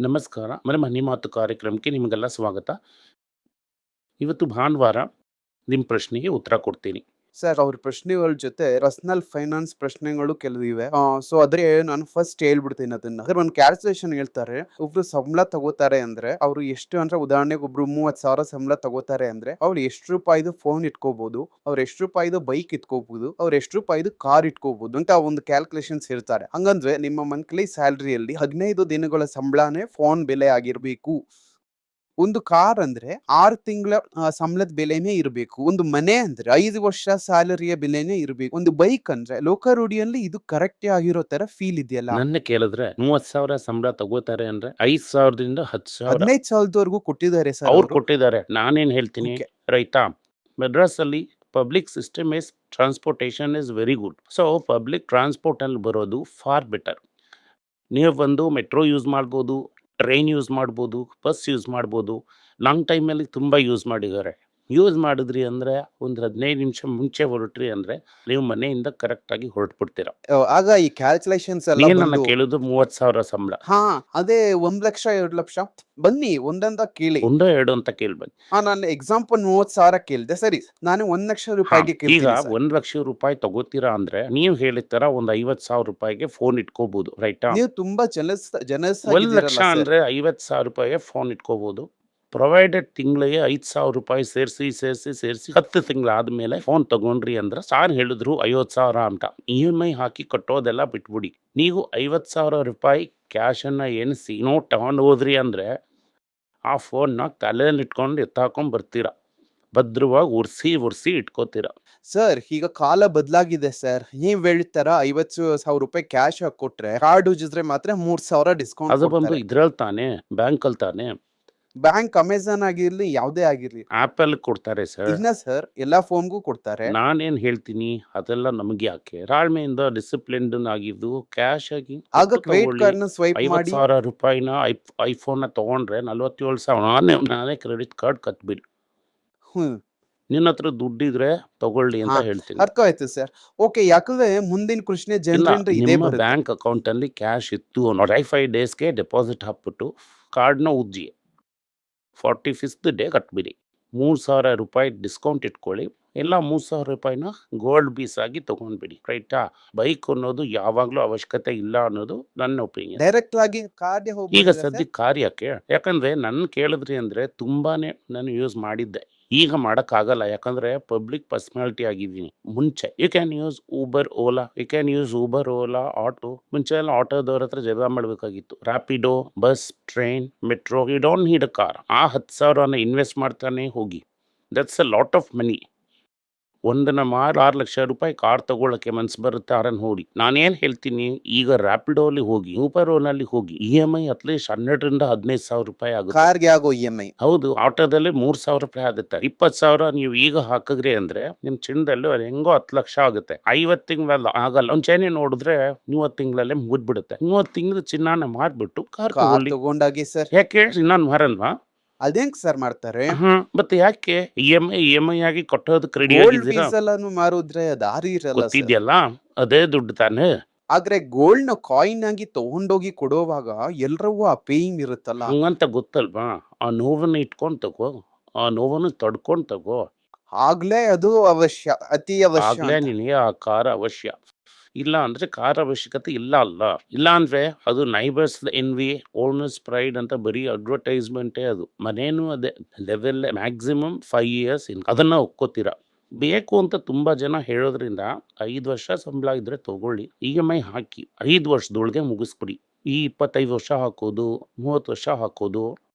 ನಮಸ್ಕಾರ. ಮನೆ ಮನೆ ಮಾತು ಕಾರ್ಯಕ್ರಮಕ್ಕೆ ನಿಮಗೆಲ್ಲ ಸ್ವಾಗತ. ಇವತ್ತು ಭಾನುವಾರ ನಿಮ್ಮ ಪ್ರಶ್ನೆಗೆ ಉತ್ತರ ಕೊಡ್ತೀನಿ. ಸರ್, ಅವ್ರ ಪ್ರಶ್ನೆಗಳ ಜೊತೆ ಪರ್ಸನಲ್ ಫೈನಾನ್ಸ್ ಪ್ರಶ್ನೆಗಳು ಕೆಲವಿವೆ ಸೊ ಅದ್ರೆ ನಾನು ಫಸ್ಟ್ ಹೇಳ್ಬಿಡ್ತೀನಿ ಅದನ್ನ ಅದ್ರ ಒಂದು ಕ್ಯಾಲ್ಕುಲೇಷನ್ ಹೇಳ್ತಾರೆ. ಒಬ್ರು ಸಂಬಳ ತಗೋತಾರೆ ಅಂದ್ರೆ ಅವ್ರು ಎಷ್ಟು ಅಂದ್ರೆ ಉದಾಹರಣೆಗೆ ಒಬ್ರು ಮೂವತ್ ಸಾವಿರ ಸಂಬಳ ತಗೋತಾರೆ ಅಂದ್ರೆ ಅವ್ರು ಎಷ್ಟು ರೂಪಾಯಿದು ಫೋನ್ ಇಟ್ಕೋಬಹುದು ಅವ್ರು ಎಷ್ಟು ರೂಪಾಯಿದು ಬೈಕ್ ಇಟ್ಕೋಬಹುದು ಅವ್ರು ಎಷ್ಟು ರೂಪಾಯಿದು ಕಾರ್ ಇಟ್ಕೋಬಹುದು ಅಂತ ಒಂದು ಕ್ಯಾಲ್ಕುಲೇಷನ್ಸ್ ಇರ್ತಾರೆ ಹಂಗಂದ್ರೆ ನಿಮ್ಮ ಮಂತ್ಲಿ ಸ್ಯಾಲ್ರಿಯಲ್ಲಿ ಹದಿನೈದು ದಿನಗಳ ಸಂಬಳನೇ ಫೋನ್ ಬೆಲೆ ಆಗಿರ್ಬೇಕು. ಒಂದು ಕಾರ್ ಅಂದ್ರೆ ಆರು ತಿಂಗಳ ಸಂಬಳದ ಬೆಲೆನೇ ಇರಬೇಕು. ಒಂದು ಮನೆ ಅಂದ್ರೆ ಐದು ವರ್ಷ ಸ್ಯಾಲರಿಯ ಬೆಲೆನೇ ಇರಬೇಕು. ಒಂದು ಬೈಕ್ ಅಂದ್ರೆ ಲೋಕಾರೂಢಿಯಲ್ಲಿ ಇದು ಕರೆಕ್ಟ್ ಆಗಿರೋ ತರ ಫೀಲ್ ಇದೆಯಲ್ಲ? ನನ್ನ ಕೇಳಿದ್ರೆ ಮೂವತ್ ಸಾವಿರ ಸಂಬಳ ತಗೋತಾರೆ ಅಂದ್ರೆ ಐದ್ ಸಾವಿರದಿಂದ ಹತ್ತು ಸಾವಿರ. ಹದಿನೈದು ಸಾವಿರದವರೆಗೂ ಕೊಟ್ಟಿದ್ದಾರೆ ಸರ್ ಅವ್ರು ಕೊಟ್ಟಿದ್ದಾರೆ. ನಾನೇನ್ ಹೇಳ್ತೀನಿ ರೈತ ರೈತಾ ಮೆಡ್ರಾಸ್ ಅಲ್ಲಿ public system is transportation is very good. So public transport ಅಲ್ಲಿ ಬರೋದು ಫಾರ್ ಬೆಟರ್. ನೀವು ಬಂದು ಮೆಟ್ರೋ ಯೂಸ್ ಮಾಡ್ಬೋದು ಟ್ರೈನ್ ಯೂಸ್ ಮಾಡ್ಬೋದು ಬಸ್ ಯೂಸ್ ಮಾಡ್ಬೋದು ಲಾಂಗ್ ಟೈಮಲ್ಲಿ ತುಂಬ ಯೂಸ್ ಮಾಡಿದ್ದಾರೆ. ಯೂಸ್ ಮಾಡಿದ್ರಿ ಅಂದರೆ ಒಂದು ಹದಿನೈದು ನಿಮಿಷ ಮುಂಚೆ ಹೊರಟ್ರಿ ಅಂದರೆ ನೀವು ಮನೆಯಿಂದ ಕರೆಕ್ಟಾಗಿ ಹೊರಟ್ಬಿಡ್ತೀರ. ಆಗ ಈ ಕ್ಯಾಲ್ಕುಲೇಷನ್ಸ್ ಎಲ್ಲ ನೀನು ನನ್ನ ಬಂದು- ಕೇಳೋದು ಮೂವತ್ತು ಸಾವಿರ ಸಂಬಳ. ಹಾ ಅದೇ ಒಂದ್ ಲಕ್ಷ ಎರಡು ಲಕ್ಷ. ಬನ್ನಿ ಒಂದಂತ ಕೇಳಿ. ಒಂದೋ ಎರಡು ಅಂತ ಕೇಳ್ಬನ್ನಿ ಹಾ ನಾನು ಎಕ್ಸಾಂಪಲ್ ಮೂವತ್ ಸಾವಿರ ಕೇಳಿದೆ. ಸರಿ ನಾನು ಒಂದ್ ಲಕ್ಷ ರೂಪಾಯಿಗೆ ಈಗ ಕೇಳ್ತೀನಿ sir. ಒಂದ್ ಲಕ್ಷ ರೂಪಾಯಿ ತಗೋತೀರಾ ಅಂದ್ರೆ ನೀವು ಹೇಳಿದ ತರ ಒಂದ್ ಐವತ್ ಸಾವಿರ ರೂಪಾಯಿಗೆ ಫೋನ್ ಇಟ್ಕೋಬಹುದು ರೈಟ್ ನೀವು ತುಂಬಾ ಜನ ಜನಸ್ ಒಂದ್ ಲಕ್ಷ ಅಂದ್ರೆ ಐವತ್ ಸಾವಿರ ರೂಪಾಯಿಗೆ ಫೋನ್ ಇಟ್ಕೋಬಹುದು ಪ್ರೊವೈಡೆಡ್ ತಿಂಗಳಿಗೆ ಐದು ಸಾವಿರ ರೂಪಾಯಿ ಸೇರಿಸಿ ಸೇರಿಸಿ ಸೇರಿಸಿ ಹತ್ತು ತಿಂಗಳಾದ್ಮೇಲೆ ಫೋನ್ ತಗೊಂಡ್ರಿ ಅಂದ್ರೆ ಸಾರ್ ಹೇಳಿದ್ರು ಐವತ್ತು ಸಾವಿರ ಅಂತ ಇ ಎಂ ಐ ಹಾಕಿ ಕಟ್ಟೋದೆಲ್ಲ ಬಿಟ್ಬಿಡಿ. ನೀವು ಐವತ್ತು ಸಾವಿರ ರೂಪಾಯಿ ಕ್ಯಾಶನ್ನು ಎಣಿಸಿ ನೋಟ್ ತಗೊಂಡು ಹೋದ್ರಿ ಅಂದರೆ ಆ ಫೋನ್ನ ತಲೆಯಲ್ಲಿ ಇಟ್ಕೊಂಡು ಎತ್ತಾಕೊಂಡು ಬರ್ತೀರಾ. ಭದ್ರವಾಗಿ ಉರ್ಸಿ ಉರ್ಸಿ ಇಟ್ಕೋತೀರ. ಸರ್ ಈಗ ಕಾಲ ಬದಲಾಗಿದೆ ಸರ್ ನೀವ್ ಹೇಳ್ತಾರ ಐವತ್ತು ಸಾವಿರ ರೂಪಾಯಿ ಕ್ಯಾಶ್ ಹಾಕಿ ಕೊಟ್ರೆ ಕಾರ್ಡ್ ಉಜಿದ್ರೆ ಮಾತ್ರ ಮೂರ್ ಸಾವಿರ ಡಿಸ್ಕೌಂಟ್ ಅದು ಬಂದು ಇದ್ರಲ್ಲಿ ತಾನೇ ಬ್ಯಾಂಕಲ್ಲಿ ತಾನೆ ಬ್ಯಾಂಕ್ ಅಮೆಝಾನ್ ಆಗಿರ್ಲಿ ಯಾವುದೇ ಆಗಿರ್ಲಿ. ಆಪಲ್ ಕೊಡ್ತಾರೆ ಸರ್. ಇನ್ನ ಸರ್ ಎಲ್ಲಾ ಫೋನ್ಗೂ ಕೊಡ್ತಾರೆ. ನಾನೇನ್ ಹೇಳ್ತೀನಿ ಅದೆಲ್ಲ ನಮ್ಗೆ ಯಾಕೆ? ರಾಳ್ಮೆಯಿಂದ ಡಿಸಿಪ್ಲಿನ್ ಆಗಿದ್ದು ಕ್ಯಾಶ್ ಆಗಿ ಆಗ ಕ್ರೆಡಿಟ್ ಕಾರ್ಡ್ನ ಸ್ವೈಪ್ ಐವತ್ ಮಾಡಿ ಸಾವಿರ ರೂಪಾಯಿನ ಐಫೋನ್ ತಗೊಂಡ್ರೆ ನಲ್ವತ್ತೇಳು ಸಾವಿರ ನಾನೇ ನಾನೇ ಕ್ರೆಡಿಟ್ ಕಾರ್ಡ್ ಕಟ್ಬಿಡಿ. ಹ್ಮ್. ನಿನ್ನ ಹತ್ರ ದುಡ್ಡಿದ್ರೆ ತಗೊಳ್ಳಿ ಅಂತ ಹಾ, ಹೇಳ್ತೀನಿ. ಅರ್ಥ ಆಯ್ತು ಸರ್. ಓಕೆ ಯಾಕಂದ್ರೆ ಮುಂದಿನ ಕೃಷ್ಣ ಇಲ್ಲ ಇದೇ ನಿಮ್ಮ ಬರುತ್ತೆ. ಬ್ಯಾಂಕ್ ಅಕೌಂಟ್ ಅಲ್ಲಿ ಕ್ಯಾಶ್ ಇತ್ತು ಫೈ ಫೈವ್ ಡೇಸ್ಗೆ ಡೆಪಾಸಿಟ್ ಹಾಕ್ಬಿಟ್ಟು ಕಾರ್ಡ್ನ ಉಜ್ಜಿ ಫಾರ್ಟಿ ಫಿಫ್ತ್ ಡೇ ಕಟ್ಬಿಡಿ. ಮೂರು ಸಾವಿರ ರೂಪಾಯಿ ಡಿಸ್ಕೌಂಟ್ ಇಟ್ಕೊಳ್ಳಿ. ಎಲ್ಲ ಮೂರು ಸಾವಿರ ರೂಪಾಯಿನ ಗೋಲ್ಡ್ ಪೀಸ್ ಆಗಿ ತಗೊಂಡ್ಬಿಡಿ. ರೈಟಾ? ಬೈಕ್ ಅನ್ನೋದು ಯಾವಾಗಲೂ ಅವಶ್ಯಕತೆ ಇಲ್ಲ ಅನ್ನೋದು ನನ್ನ ಒಪಿನಿಯನ್. ಡೈರೆಕ್ಟ್ ಆಗಿ ಕಾರ್ಡ್ ಈಗ ಸದ್ಯ ಕಾರ್ಯಕ್ಕೆ ಯಾಕಂದ್ರೆ ನನ್ನ ಕೇಳಿದ್ರಿ ಅಂದ್ರೆ ತುಂಬಾನೇ ನಾನು ಯೂಸ್ ಮಾಡಿದ್ದೆ. ಈಗ ಮಾಡೋಕ್ಕಾಗಲ್ಲ. ಯಾಕಂದರೆ ಪಬ್ಲಿಕ್ ಪರ್ಸ್ನಾಲಿಟಿ ಆಗಿದ್ದೀನಿ ಮುಂಚೆ you can use Uber, Ola you can use Uber, Ola, auto, ಮುಂಚೆ ಎಲ್ಲ ಆಟೋದವ್ರ ಹತ್ರ ಜಗಳ ಮಾಡಬೇಕಾಗಿತ್ತು. Rapido bus, train, metro, you don't need car. ಆ ಹತ್ತು ಸಾವಿರನ ಇನ್ವೆಸ್ಟ್ ಮಾಡ್ತಾನೆ ಹೋಗಿ. That's a lot of money ಒಂದನ್ನ ಮಾರು ಆರು ಲಕ್ಷ ರೂಪಾಯಿ ಕಾರ್ ತಗೊಳ್ಳೋಕ್ಕೆ ಮನ್ಸು ಬರುತ್ತೆ ಆರನ್ ಹೋಗಿ. ನಾನೇನು ಹೇಳ್ತೀನಿ ಈಗ ರ್ಯಾಪಿಡೋಲಿ ಹೋಗಿ ಊಪರೋನಲ್ಲಿ ಹೋಗಿ ಇ ಎಂ ಐ ಅಟ್ಲೀಸ್ಟ್ ಹನ್ನೆರಡರಿಂದ ಹದಿನೈದು ಸಾವಿರ ರೂಪಾಯಿ ಆಗುತ್ತೆ. ಕಾರ್ಗೆ ಆಗೋ ಇ ಎಂ ಐ ಹೌದು ಆಟೋದಲ್ಲಿ ಮೂರು ಸಾವಿರ ರೂಪಾಯಿ ಆಗುತ್ತೆ. ಇಪ್ಪತ್ತು ಸಾವಿರ ನೀವು ಈಗ ಹಾಕಿದ್ರಿ ಅಂದ್ರೆ ನಿಮ್ಮ ಚಿನ್ನದಲ್ಲಿ ಹೆಂಗೋ ಹತ್ತು ಲಕ್ಷ ಆಗುತ್ತೆ. ಐವತ್ತು ತಿಂಗಳಲ್ಲಿ ಆಗಲ್ಲ. ಒಂದ್ ಚೈನೆ ನೋಡಿದ್ರೆ ಮೂವತ್ತು ತಿಂಗಳಲ್ಲೇ ಮುಗಿದ್ಬಿಡುತ್ತೆ. ಮೂವತ್ತು ತಿಂಗಳು ಚಿನ್ನಾನ ಮಾರ್ಬಿಟ್ಟು ಕಾರ್ ತಗೊಂಡಾಗಿ ಸರ್. ಯಾಕೆ ಚಿನ್ನ ಮಾರಲ್ವಾ? ಅದೇಂಗ್ ಸರ್ ಮಾಡ್ತಾರೆ? ಮತ್ತೆ ಯಾಕೆ E M I E M I ಆಗಿ ಕಟ್ಟೋದಕ್ಕೆ ರೆಡಿ ಗೋಲ್ಡ್ ಆಗಿದ್ದೀರಾ? ದಾರಿ ಇರಲ್ಲ sir. ಗೊತ್ತಿದ್ಯಲ್ಲ ಅದೇ ದುಡ್ಡು ತಾನೆ. ಆದ್ರೆ ಗೋಲ್ಡ್ನ ಕಾಯಿನ್ ಆಗಿ ತಗೊಂಡೋಗಿ ಕೊಡುವಾಗ ಎಲ್ರಿಗೂ ಆ ಪೇಯಿಂಗ್ ಇರುತ್ತಲ್ಲ. ಹಂಗಂತ ಗೊತ್ತಲ್ವಾ? ಆ ನೋವನ್ನ ಇಟ್ಕೊಂಡ್ ತಗೋ ಆ ನೋವನ್ನ ತಡ್ಕೊಂಡ್ ತಗೋ. ಆಗ್ಲೇ ಅದು ಅವಶ್ಯ ಅತಿ ಅವಶ್ಯ ಆಗ್ಲೇ ಅಂತ. ನಿನಗೆ ಆ ಕಾರ ಅವಶ್ಯ. ಇಲ್ಲ ಅಂದ್ರೆ ಕಾರ್ ಅವಶ್ಯಕತೆ ಇಲ್ಲ ಅಲ್ಲ. ಇಲ್ಲ ಅಂದ್ರೆ ಅದು ನೈಬರ್ಸ್ ಎನ್ವಿ ಓನರ್ಸ್ ಪ್ರೈಡ್ ಅಂತ ಬರೀ ಅಡ್ವರ್ಟೈಸ್ಮೆಂಟೇ ಅದು. ಮನೇನು ಅದೇ level maximum five years in ಅದನ್ನ ಒಪ್ಕೋತೀರಾ? ಬೇಕು ಅಂತ ತುಂಬಾ ಜನ ಹೇಳೋದ್ರಿಂದ ಐದು ವರ್ಷ ಸಂಬಳ ಇದ್ರೆ ತಗೊಳ್ಳಿ. ಇ ಎಂ ಐ ಹಾಕಿ ಐದು ವರ್ಷದೊಳಗೆ ಮುಗಿಸ್ಬಿಡಿ. ಈ ಇಪ್ಪತ್ತೈದು ವರ್ಷ ಹಾಕೋದು, ಮೂವತ್ತು ವರ್ಷ ಹಾಕೋದು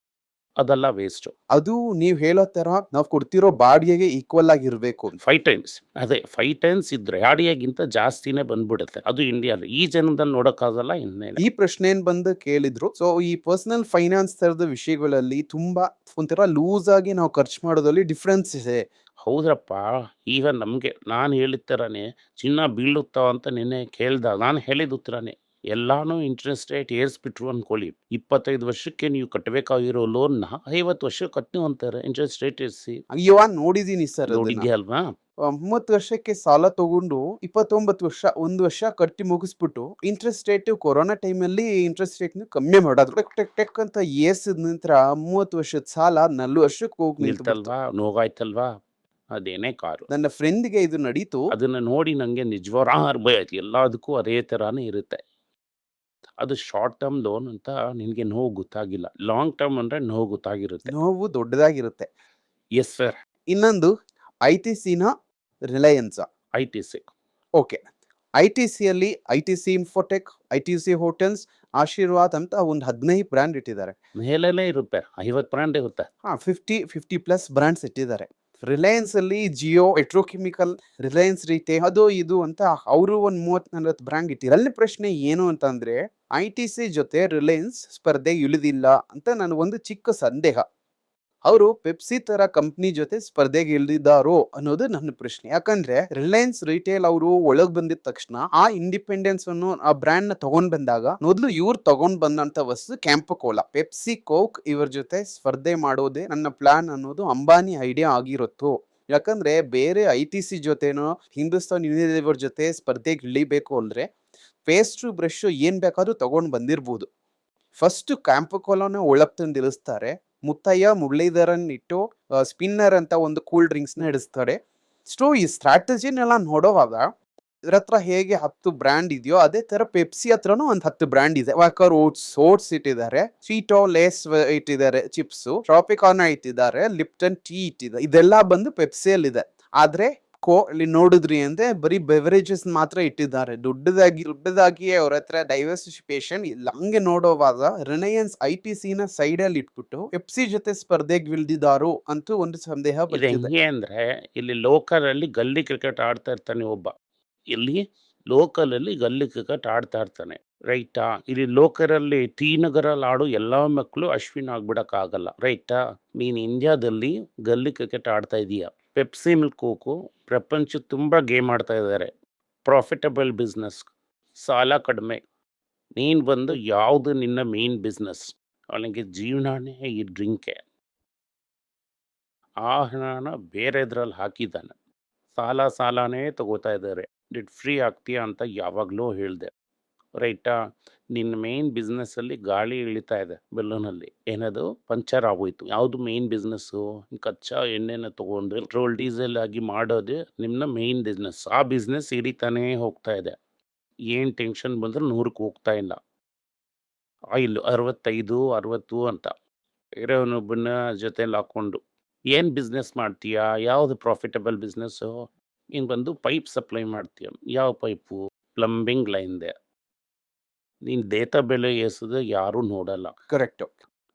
ಅದೆಲ್ಲ ವೇಸ್ಟ್ ಅದು ನೀವು ಹೇಳೋ ತರ ನಾವು ಕೊಡ್ತಿರೋ ಬಾಡಿಗೆಗೆ ಈಕ್ವಲ್ ಆಗಿರ್ಬೇಕು ಫೈವ್ ಟೈಮ್ಸ್ ಅದೇ ಫೈವ್ ಟೈಮ್ಸ್ ಇದ್ರೆ ಆಡಿಯಾಗಿಂತ ಜಾಸ್ತಿನೇ ಬಂದ್ಬಿಡುತ್ತೆ. ಅದು ಇಂಡಿಯಾದಲ್ಲಿ ಈ ಜನದಲ್ಲಿ ನೋಡೋಕ್ಕಾಗಲ್ಲ ಇನ್ನೇನು ಈ ಪ್ರಶ್ನೆ ಏನು ಬಂದು ಕೇಳಿದ್ರು ಸೊ ಈ ಪರ್ಸನಲ್ ಫೈನಾನ್ಸ್ ತರದ ವಿಷಯಗಳಲ್ಲಿ ತುಂಬಾ ಒಂಥರ ಲೂಸ್ ಆಗಿ ನಾವು ಖರ್ಚು ಮಾಡೋದ್ರಲ್ಲಿ ಡಿಫ್ರೆನ್ಸ್ ಇದೆ. ಹೌದ್ರಪ್ಪ ಈಗ ನಮಗೆ ನಾನು ಹೇಳಿದ ಥರನೇ ಚಿನ್ನ ಬೀಳುತ್ತಾ ಅಂತ ನಿನ್ನೆ ಕೇಳ್ದ ನಾನು ಹೇಳಿದ ಉತ್ತರನೇ ಎಲ್ಲಾನು ಇಂಟ್ರೆಸ್ಟ್ ರೇಟ್ ಏರಿಸ್ಬಿಟ್ರು ಅನ್ಕೊಳ್ಳಿ ಇಪ್ಪತ್ತೈದು ವರ್ಷಕ್ಕೆ ನೀವು ಕಟ್ಟಬೇಕಾಗಿರೋ ಲೋನ್ನ ಐವತ್ತು ವರ್ಷ ಕಟ್ಟು ಅಂತಾರೆ ಇಂಟ್ರೆಸ್ಟ್ ರೇಟ್ ಏರಿಸಿ. ಅಯ್ಯೋ ನೋಡಿದೀನಿ ಸರ್ ನೋಡಿದ್ಯಾ ಅಲ್ವಾ ಮೂವತ್ತು ವರ್ಷಕ್ಕೆ ಸಾಲ ತಗೊಂಡು ಇಪ್ಪತ್ತೊಂಬತ್ತು ವರ್ಷ ಒಂದು ವರ್ಷ ಕಟ್ಟಿ ಮುಗಿಸ್ಬಿಟ್ಟು ಇಂಟ್ರೆಸ್ಟ್ ರೇಟ್ ಕೊರೋನಾ ಟೈಮಲ್ಲಿ ಇಂಟ್ರೆಸ್ಟ್ ರೇಟ್ ಕಮ್ಮಿ ಮಾಡೋದು. ಟೆಕ್ ಟೆಕ್ ಟೆಕ್ ಅಂತ ಏಸಿದ ನಂತರ ಮೂವತ್ತು ವರ್ಷದ ಸಾಲ ನಲ್ವತ್ತು ವರ್ಷಕ್ಕೆ ಹೋಗಿ ನಿಲ್ತು ನಿಲ್ತಲ್ವಾ? ನೋವಾಯ್ತಲ್ವಾ? ಅದೇನೇ ಕಾರು. ನನ್ನ ಫ್ರೆಂಡ್ಗೆ ಇದು ನಡೀತು. ಅದನ್ನ ನೋಡಿ ನಂಗೆ ನಿಜವಾರ ಭಯ ಆಯ್ತು. ಎಲ್ಲದಕ್ಕೂ ಅದೇ ತರಾನೇ ಇರುತ್ತೆ. ಅದು ಶಾರ್ಟ್ ಟರ್ಮ್ ಲೋನ್ ಅಂತ ನಿನಗೆ ನೋವು ಗೊತ್ತಾಗಿಲ್ಲ. ಲಾಂಗ್ ಟರ್ಮ್ ಅಂದರೆ ನೋವು ಗೊತ್ತಾಗಿರುತ್ತೆ. ನೋವು ದೊಡ್ಡದಾಗಿರುತ್ತೆ. Yes sir. ಇನ್ನೊಂದು ಐ ಟಿ ಸಿನ Reliance. I T C. Okay. I T ಸಿಯಲ್ಲಿ I T C infotech I T C hotels Aashirvaad ಅಂತ ಒಂದು ಹದಿನೈದು ಬ್ರ್ಯಾಂಡ್ ಇಟ್ಟಿದ್ದಾರೆ. ಮೇಲೆ ಇರುತ್ತೆ. ಐವತ್ತು ಬ್ರ್ಯಾಂಡ್ ಇರುತ್ತೆ. ಹಾಂ ಫಿಫ್ಟಿ ಫಿಫ್ಟಿ ಪ್ಲಸ್ ಬ್ರ್ಯಾಂಡ್ಸ್ ಇಟ್ಟಿದ್ದಾರೆ. ರಿಲಯನ್ಸ್ ಅಲ್ಲಿ ಜಿಯೋ, ಎಟ್ರೋಕೆಮಿಕಲ್, ರಿಲಯನ್ಸ್ ರೀತಿ ಅದು ಇದು ಅಂತ ಅವರು ಒಂದು ಮೂವತ್ತ್ ನಲ್ವತ್ತು ಬ್ರ್ಯಾಂಡ್ ಇಟ್ಟಿದ್ದಾರೆ. ಪ್ರಶ್ನೆ ಏನು ಅಂತಂದ್ರೆ, ಐ ಟಿ ಸಿ ಜೊತೆ ರಿಲಯನ್ಸ್ ಸ್ಪರ್ಧೆ ಇಳಿದಿಲ್ಲ ಅಂತ ನನ್ನ ಒಂದು ಚಿಕ್ಕ ಸಂದೇಹ. ಅವರು ಪೆಪ್ಸಿ ತರ ಕಂಪ್ನಿ ಜೊತೆ ಸ್ಪರ್ಧೆಗೆ ಇಳಿದಿದ್ದಾರೋ ಅನ್ನೋದು ನನ್ನ ಪ್ರಶ್ನೆ. ಯಾಕಂದ್ರೆ ರಿಲಯನ್ಸ್ ರಿಟೇಲ್ ಅವರು ಒಳಗ್ ಬಂದಿದ ತಕ್ಷಣ ಆ ಇಂಡಿಪೆಂಡೆನ್ಸ್ ಅನ್ನು, ಆ ಬ್ರ್ಯಾಂಡ್ನ ತಗೊಂಡ್ ಬಂದಾಗ ಮೊದಲು ಇವ್ರು ತಗೊಂಡ್ ಬಂದಂತ ವಸ್ತು ಕ್ಯಾಂಪ್ ಕೋಲಾ ಪೆಪ್ಸಿ ಕೋಕ್ ಇವ್ರ ಜೊತೆ ಸ್ಪರ್ಧೆ ಮಾಡೋದೇ ನನ್ನ ಪ್ಲಾನ್ ಅನ್ನೋದು ಅಂಬಾನಿ ಐಡಿಯಾ ಆಗಿರುತ್ತೋ. ಯಾಕಂದ್ರೆ ಬೇರೆ ಐ ಟಿ ಸಿ ಜೊತೆನೋ ಹಿಂದೂಸ್ತಾನ್ ಯೂನಿಲಿವರ್ ಜೊತೆ ಸ್ಪರ್ಧೆಗೆ ಇಳಿಬೇಕು ಅಂದ್ರೆ ಪೇಸ್ಟ್ರು ಬ್ರಷ್ ಏನ್ ಬೇಕಾದ್ರೂ ತಗೊಂಡ್ ಬಂದಿರ್ಬೋದು. ಫಸ್ಟ್ ಕ್ಯಾಂಪ್ ಕೋಲಾನ ಒಳಗ್ ತಂದು ಇಳಿಸ್ತಾರೆ ಮುತ್ತಯ್ಯ, ಮುರಳೀಧರನ್ ಇಟ್ಟು ಸ್ಪಿನ್ನರ್ ಅಂತ ಒಂದು ಕೂಲ್ ಡ್ರಿಂಕ್ಸ್ನ ಇಡಿಸ್ತಾರೆ. ಸೊ ಈ ಸ್ಟ್ರಾಟಜಿನೆಲ್ಲ ನೋಡೋವಾಗ ಇದ್ರ ಹತ್ರ ಹೇಗೆ ಹತ್ತು ಬ್ರ್ಯಾಂಡ್ ಇದೆಯೋ ಅದೇ ತರ ಪೆಪ್ಸಿ ಹತ್ರನೂ ಒಂದು ಹತ್ತು ಬ್ರ್ಯಾಂಡ್ ಇದೆ. ವಾಕರ್ ಓಟ್ಸ್ ಓಟ್ಸ್ ಇಟ್ಟಿದ್ದಾರೆ ಸ್ವೀಟೋ ಲೇಸ್ ಇಟ್ಟಿದ್ದಾರೆ ಚಿಪ್ಸ್ ಟ್ರಾಪಿಕಾನ ಇಟ್ಟಿದ್ದಾರೆ ಲಿಪ್ಟನ್ ಟೀ ಇಟ್ಟಿದ್ದಾರೆ ಇದೆಲ್ಲ ಬಂದು ಪೆಪ್ಸಿಯಲ್ಲಿದೆ. ಆದ್ರೆ ಕೋ ಅಲ್ಲಿ ನೋಡಿದ್ರಿ ಅಂದ್ರೆ ಬರೀ ಬೆವರೇಜಸ್ ಮಾತ್ರ ಇಟ್ಟಿದ್ದಾರೆ. ದೊಡ್ಡದಾಗಿ ದೊಡ್ಡದಾಗಿಯೇ ಅವ್ರ ಹತ್ರ ಡೈವರ್ಸಿಫಿಕೇಶನ್ ಇಲ್ಲ ಹಂಗೆ ನೋಡೋವಾಗ ರಿಲಯನ್ಸ್ ಐ ಟಿ ಸಿ ನ ಸೈಡ್ ಅಲ್ಲಿ ಇಟ್ಬಿಟ್ಟು ಎಫ್ಸಿ ಜೊತೆ ಸ್ಪರ್ಧೆಗೆ ಇಳಿದಿದ್ದಾರೋ ಅಂತೂ ಒಂದು ಸಂದೇಹ ಹೆಂಗೆ ಅಂದರೆ ಇಲ್ಲಿ ಲೋಕಲಲ್ಲಿ ಗಲ್ಲಿ ಕ್ರಿಕೆಟ್ ಆಡ್ತಾ ಇರ್ತಾನೆ ಒಬ್ಬ. ಇಲ್ಲಿ ಲೋಕಲಲ್ಲಿ ಗಲ್ಲಿ ಕ್ರಿಕೆಟ್ ಆಡ್ತಾ ಇರ್ತಾನೆ. ರೈಟಾ? ಇಲ್ಲಿ ಲೋಕಲಲ್ಲಿ ಟಿ ನಗರಲ್ಲಿ ಆಡೋ ಎಲ್ಲ ಮಕ್ಕಳು ಅಶ್ವಿನ್ ಆಗ್ಬಿಡಕ್ಕಾಗಲ್ಲ. ರೈಟಾ? ನೀನು ಇಂಡಿಯಾದಲ್ಲಿ ಗಲ್ಲಿ ಕ್ರಿಕೆಟ್ ಆಡ್ತಾ ಇದೀಯ? ಪೆಪ್ಸಿ ಮಿಲ್ಕ್ ಕೋಕು ಪ್ರಪಂಚ ತುಂಬ ಗೇಮ್ ಆಡ್ತಾ ಇದ್ದಾರೆ. ಪ್ರಾಫಿಟಬಲ್ ಬಿಸ್ನೆಸ್ ಸಾಲ ಕಡಿಮೆ. ನೀನು ಬಂದು ಯಾವುದು ನಿನ್ನ ಮೇನ್ ಬಿಸ್ನೆಸ್ ಅವನಿಗೆ ಜೀವನನೇ ಈ ಡ್ರಿಂಕೆ. ಆ ಹಣನ ಬೇರೆದ್ರಲ್ಲಿ ಹಾಕಿದ್ದಾನೆ. ಸಾಲ ಸಾಲನೇ ತಗೋತಾ ಇದ್ದಾರೆ. ಡಿಟ್ ಫ್ರೀ ಆಗ್ತೀಯಾ ಅಂತ ಯಾವಾಗಲೂ ಹೇಳಿದೆ. ರೈಟಾ ನಿನ್ನ ಮೇನ್ ಬಿಸ್ನೆಸ್ಸಲ್ಲಿ ಗಾಳಿ ಇಳಿತಾ ಇದೆ ಬೆಲ್ಲೂನಲ್ಲಿ. ಏನದು? ಪಂಚರ್ ಆಗೋಯ್ತು. ಯಾವುದು ಮೇನ್ ಬಿಸ್ನೆಸ್ಸು ಕಚ್ಚಾ ಎಣ್ಣೆನ ತೊಗೊಂಡು ಪೆಟ್ರೋಲ್ ಡೀಸೆಲ್ ಆಗಿ ಮಾಡೋದು ನಿಮ್ಮ ಮೇನ್ ಬಿಸ್ನೆಸ್ ಆ ಬಿಸ್ನೆಸ್ ಹಿಡಿತಾನೇ ಹೋಗ್ತಾ ಇದೆ. ಏನು ಟೆನ್ಷನ್ ಬಂದರೂ ನೂರಕ್ಕೆ ಹೋಗ್ತಾ ಇಲ್ಲ. ಆಯಿಲ್ ಅರವತ್ತೈದು, ಅರವತ್ತು ಅಂತ. ಇರೋನೊಬ್ಬನ ಜೊತೆಲಿ ಹಾಕ್ಕೊಂಡು. ಏನು ಬಿಸ್ನೆಸ್ ಮಾಡ್ತೀಯಾ? ಯಾವುದು ಪ್ರಾಫಿಟಬಲ್ ಬಿಸ್ನೆಸ್ಸು ಇನ್ನು ಬಂದು ಪೈಪ್ ಸಪ್ಲೈ ಮಾಡ್ತೀಯ. ಯಾವ ಪೈಪು ಪ್ಲಂಬಿಂಗ್ ಲೈನ್ದೆ ನೀನು ಡೇಟಾ ಬೆಲೆ ಏಸಿದ್ರೆ ಯಾರೂ ನೋಡಲ್ಲ. ಕರೆಕ್ಟ್.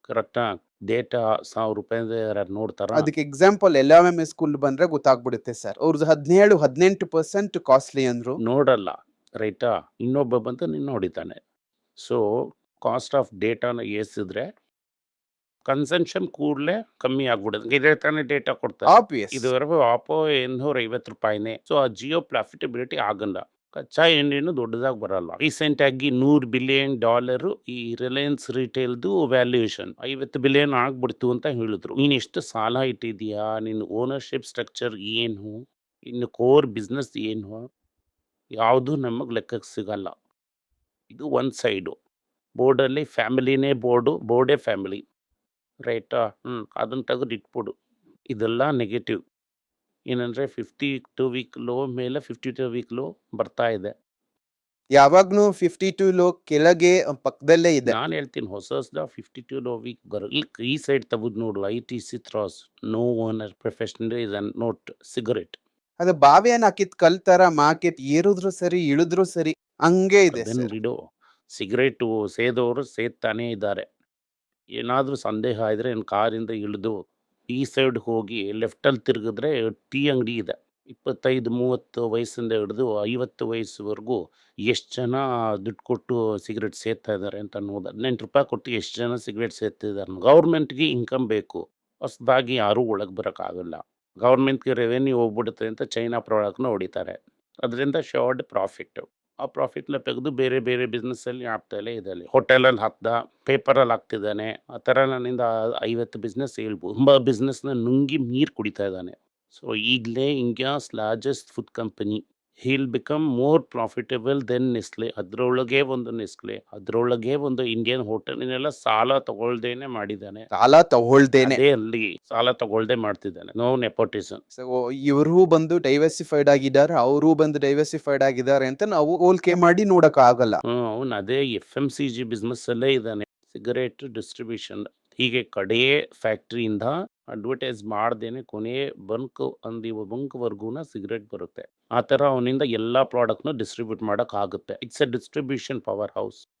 ಕರೆಕ್ಟಾ? ಡೇಟಾ ಸಾವಿರ ರೂಪಾಯಿ ನೋಡ್ತಾರ? ಅದಕ್ಕೆ example L M S school ಬಂದ್ರೆ ಗೊತ್ತಾಗ್ಬಿಡುತ್ತೆ ಸರ್. ಅವ್ರದ್ದು ಹದಿನೇಳು ಹದಿನೆಂಟು ಪರ್ಸೆಂಟ್ ಕಾಸ್ಟ್ಲಿ ಅಂದ್ರು. ನೋಡಲ್ಲ ರೈಟಾ? ಇನ್ನೊಬ್ಬ ಬಂದು ನೀನು ನೋಡಿದ್ದಾನೆ. ಸೊ ಕಾಸ್ಟ್ ಆಫ್ ಡೇಟಾನ ಏಸಿದ್ರೆ ಕನ್ಸಂಪ್ಷನ್ ಕೂಡಲೇ ಕಮ್ಮಿ ಆಗ್ಬಿಡುತ್ತೆ. ಇದೇ ತಾನೇ ಡೇಟಾ ಕೊಡ್ತಾರೆ. ಆಬ್ವಿಯಸ್ ಇದುವರೆಗೂ ಆಪೋ ಇನ್ನೂರ ಐವತ್ತು ರೂಪಾಯಿನೇ. ಸೊ ಆ ಜಿಯೋ ಪ್ರಾಫಿಟಬಿಲಿಟಿ ಆಗಲ್ಲ. ಕಚ್ಚಾ ಎಣ್ಣೆನೂ ದೊಡ್ಡದಾಗಿ ಬರಲ್ಲ. ರೀಸೆಂಟಾಗಿ ನೂರು ಬಿಲಿಯನ್ ಡಾಲರು ಈ ರಿಲಯನ್ಸ್ ರಿಟೇಲ್ದು ವ್ಯಾಲ್ಯೂಯೇಷನ್. ಐವತ್ತು ಬಿಲಿಯನ್ ಆಗ್ಬಿಡ್ತು ಅಂತ ಹೇಳಿದ್ರು. ನೀನು ಎಷ್ಟು ಸಾಲ ಇಟ್ಟಿದೀಯಾ ನಿನ್ನ ಓನರ್ಶಿಪ್ ಸ್ಟ್ರಕ್ಚರ್ ಏನು? ಇನ್ನು ಕೋರ್ ಬಿಸ್ನೆಸ್ ಏನು? ಯಾವುದು ನಮಗೆ ಲೆಕ್ಕಕ್ಕೆ ಸಿಗಲ್ಲ. ಇದು ಒಂದು ಸೈಡು. ಬೋರ್ಡಲ್ಲಿ ಫ್ಯಾಮಿಲಿನೇ ಬೋರ್ಡು, ಬೋರ್ಡೇ ಫ್ಯಾಮಿಲಿ. ರೈಟಾ? ಹ್ಞೂ ಅದನ್ನು ತೆಗೆದು ಇಟ್ಬಿಡು ಇದೆಲ್ಲ ನೆಗೆಟಿವ್. ಏನಂದರೆ ಫಿಫ್ಟಿ ಟು ವೀಕ್ ಲೋ ಮೇಲೆ ಫಿಫ್ಟಿ ಟು ವೀಕ್ ಲೋ ಬರ್ತಾ ಇದೆ. ಯಾವಾಗ್ಲೂ ಫಿಫ್ಟಿ ಟು ಲೋ ಕೆಳಗೆ ಪಕ್ಕದಲ್ಲೇ ಇದೆ. ನಾನು ಹೇಳ್ತೀನಿ ಹೊಸ ಹೊಸದ ಫಿಫ್ಟಿ ಟು ಲೋ ವೀಕ್ ಬರೋ ಈ ಸೈಡ್ ತಗೋದು ನೋಡು I T C ಥ್ರಾಸ್ no owner professional is an not cigarette ಅದು ಬಾವಿಯನ್ನು ಹಾಕಿದ ಕಲ್ ತರ ಮಾರ್ಕೆಟ್ ಏರಿದ್ರು ಸರಿ ಇಳಿದ್ರು ಸರಿ ಹಂಗೆ ಇದೆ ಅದನ್ನು. ಬಿಡು ಸಿಗರೇಟು ಸೇದೋರು ಸೇದ್ತಾನೇ ಇದ್ದಾರೆ. ಏನಾದರೂ ಸಂದೇಹ ಇದ್ರೆ ನನ್ನ ಕಾರಿಂದ ಇಳಿದು ಈ ಸೈಡ್ ಹೋಗಿ ಲೆಫ್ಟಲ್ಲಿ ತಿರುಗಿದ್ರೆ ಟೀ ಅಂಗಡಿ ಇದೆ. ಇಪ್ಪತ್ತೈದು, ಮೂವತ್ತು ವಯಸ್ಸಿಂದ ಹಿಡಿದು ಐವತ್ತು ವಯಸ್ಸುವರೆಗೂ ಎಷ್ಟು ಜನ ದುಡ್ಡು ಕೊಟ್ಟು ಸಿಗರೇಟ್ ಸೇದ್ತಾ ಇದ್ದಾರೆ ಅಂತ ಅನ್ನೋದು, ಹದಿನೆಂಟು ರೂಪಾಯಿ ಕೊಟ್ಟು ಎಷ್ಟು ಜನ ಸಿಗರೇಟ್ ಸೇರ್ತಿದ್ದಾರೆ ಗೌರ್ಮೆಂಟ್ಗೆ ಇನ್ಕಮ್ ಬೇಕು. ಹೊಸದಾಗಿ ಯಾರೂ ಒಳಗೆ ಬರೋಕ್ಕಾಗಲ್ಲ. ಗೌರ್ಮೆಂಟ್ಗೆ ರೆವೆನ್ಯೂ ಹೋಗ್ಬಿಡುತ್ತೆ ಅಂತ ಚೈನಾ ಪ್ರಾಡಕ್ಟ್ನ ಹೊಡಿತಾರೆ. ಅದರಿಂದ ಶಾರ್ಟ್ ಪ್ರಾಫಿಟ್ಟು ಆ ಪ್ರಾಫಿಟ್ನ ತೆಗೆದು ಬೇರೆ ಬೇರೆ ಬಿಸ್ನೆಸ್ಸಲ್ಲಿ ಆಗ್ತಾಯಿಲ್ಲ ಇದರಲ್ಲಿ ಹೋಟೆಲಲ್ಲಿ ಹಾಕ್ದ ಪೇಪರಲ್ಲಿ ಹಾಕ್ತಿದ್ದಾನೆ. ಆ ಥರ ನನ್ನಿಂದ ಐವತ್ತು ಬಿಸ್ನೆಸ್ ಹೇಳ್ಬೋದು ತುಂಬ ಬಿಸ್ನೆಸ್ನ ನುಂಗಿ ನೀರು ಕುಡಿತಾ ಇದ್ದಾನೆ. ಸೊ ಈಗಲೇ India's largest food company will become more profitable than Nestle ಅದರೊಳಗೆ ಒಂದು ನೆಸ್ಲೆ ಅದರೊಳಗೆ ಒಂದು ಇಂಡಿಯನ್ ಹೋಟೆಲ್ನೆಲ್ಲ ಸಾಲ ತಗೊಳ್ದೇನೆ ಮಾಡಿದ್ದಾನೆ. ಸಾಲ ತಗೊಳ್ದೇನೆ. ಅದೇ ಅಲ್ಲಿ ಸಾಲ ತಗೊಳ್ದೆ ಮಾಡ್ತಿದ್ದಾನೆ. ನೋ ನೆಪೋಟಿಸಮ್ ಸೊ ಇವರು ಬಂದು ಡೈವರ್ಸಿಫೈಡ್ ಆಗಿದ್ದಾರೆ ಅವರು ಬಂದು ಡೈವರ್ಸಿಫೈಡ್ ಆಗಿದ್ದಾರೆ ಅಂತ ನಾವು ಹೋಲ್ಕೆ ಮಾಡಿ ನೋಡಕ್ ಆಗಲ್ಲ ಹ್ಮ್ ಅವನು ಅದೇ F M C G business ಅಲ್ಲೇ ಇದ್ದಾನೆ. ಸಿಗರೇಟ್ ಡಿಸ್ಟ್ರಿಬ್ಯೂಷನ್ ಹೀಗೆ ಕಡೆಯ ಫ್ಯಾಕ್ಟ್ರಿಯಿಂದ ಅಡ್ವರ್ಟೈಸ್ ಮಾಡ್ದೇನೆ ಕೊನೆ ಬಂಕ್ ಅಂದಿ ಬಂಕ್ವರೆಗೂನ ಸಿಗರೇಟ್ ಬರುತ್ತೆ. ಆ ಥರ ಅವನಿಂದ ಎಲ್ಲ ಪ್ರಾಡಕ್ಟ್ನು ಡಿಸ್ಟ್ರಿಬ್ಯೂಟ್ ಮಾಡೋಕ್ಕಾಗುತ್ತೆ. It's a distribution power house